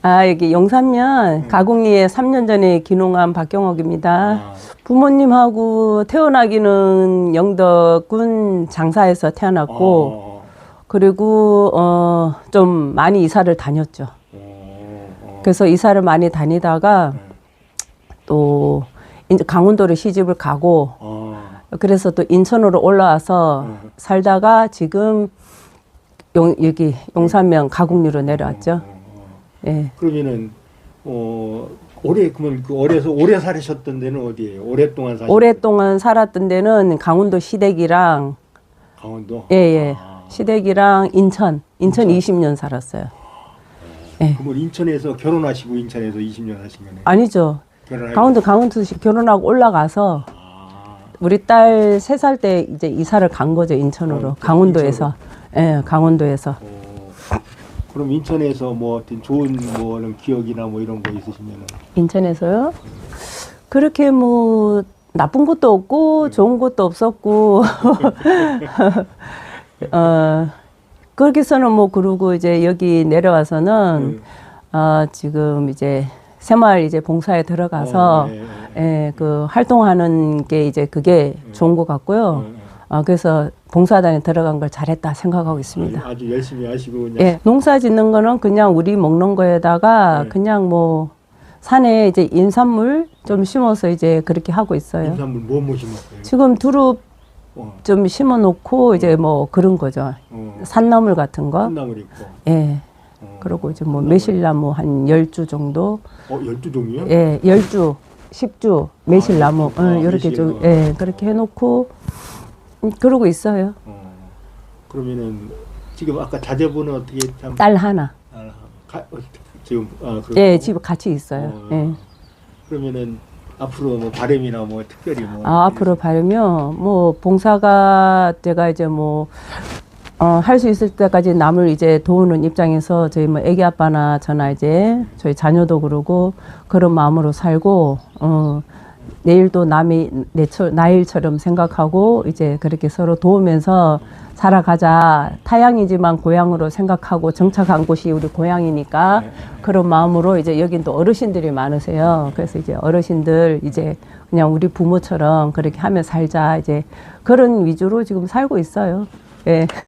아, 여기 용산면 가궁리에 3년 전에 귀농한 박경옥입니다. 아, 부모님하고 태어나기는 영덕군 장사에서 태어났고, 어, 그리고, 어, 좀 많이 이사를 다녔죠. 어, 어. 그래서 이사를 많이 다니다가 또 이제 강원도로 시집을 가고, 어, 그래서 또 인천으로 올라와서 살다가 지금 용, 여기 용산면 가궁리로 내려왔죠. 예. 그러면은 어 오래 그러면 그 오래서 오래 살으셨던 데는 어디예요? 오랫동안 사셨 오랫동안 살았던 데는 강원도 시댁이랑 강원도. 예, 예. 아, 시댁이랑 인천, 인천 20년 살았어요. 예. 그러면 인천에서 결혼하시고 인천에서 20년 하신 거네. 아니죠. 결혼하고. 강원도 강원도시 결혼하고 올라가서 아, 우리 딸 세 살 때 이제 이사를 간 거죠, 인천으로. 어, 강원도에서. 예, 강원도에서. 어, 그럼 인천에서 뭐 어떤 좋은 뭐 이런 기억이나 뭐 이런 거 있으시면은 인천에서요? 그렇게 뭐 나쁜 것도 없고 좋은 것도 없었고 어 거기서는 뭐 그러고 이제 여기 내려와서는 어 지금 이제 새마을 이제 봉사에 들어가서 어, 예, 예. 예, 그 활동하는 게 이제 그게 좋은 것 같고요. 어 그래서 봉사단에 들어간 걸 잘했다 생각하고 있습니다. 아주, 아주 열심히 하시고 그냥 예, 농사 짓는 거는 그냥 우리 먹는 거에다가 네. 그냥 뭐 산에 이제 인삼물 좀 심어서 이제 그렇게 하고 있어요. 인삼물 뭐 모심었어요? 지금 두릅 어, 좀 심어 놓고 이제 뭐 그런 거죠. 어, 산나물 같은 거. 콩나물 있고. 예. 어, 그리고 이제 뭐 매실나무 한 열 주 정도. 어, 열두 종이요? 예, 열 주, 십주 매실나무. 아, 어, 요렇게 매실, 좀 어. 예, 그렇게 해 놓고 음, 그러고 있어요. 어, 그러면은 지금 아까 자제분은 어떻게 참 딸 하나. 아, 가, 어, 지금 아, 그렇고. 예, 집 같이 있어요. 어, 예. 그러면은 앞으로 뭐 바람이나 뭐 특별히 뭐 아, 앞으로 바르면 뭐 봉사가 제가 이제 뭐 어, 할 수 있을 때까지 남을 이제 도우는 입장에서 저희 뭐 애기 아빠나 저나 이제 저희 자녀도 그러고 그런 마음으로 살고 어 내일도 남이 내처 나일처럼 생각하고 이제 그렇게 서로 도우면서 살아가자 타양이지만 고향으로 생각하고 정착한 곳이 우리 고향이니까 그런 마음으로 이제 여긴 또 어르신들이 많으세요. 그래서 이제 어르신들 이제 그냥 우리 부모처럼 그렇게 하며 살자 이제 그런 위주로 지금 살고 있어요. 예.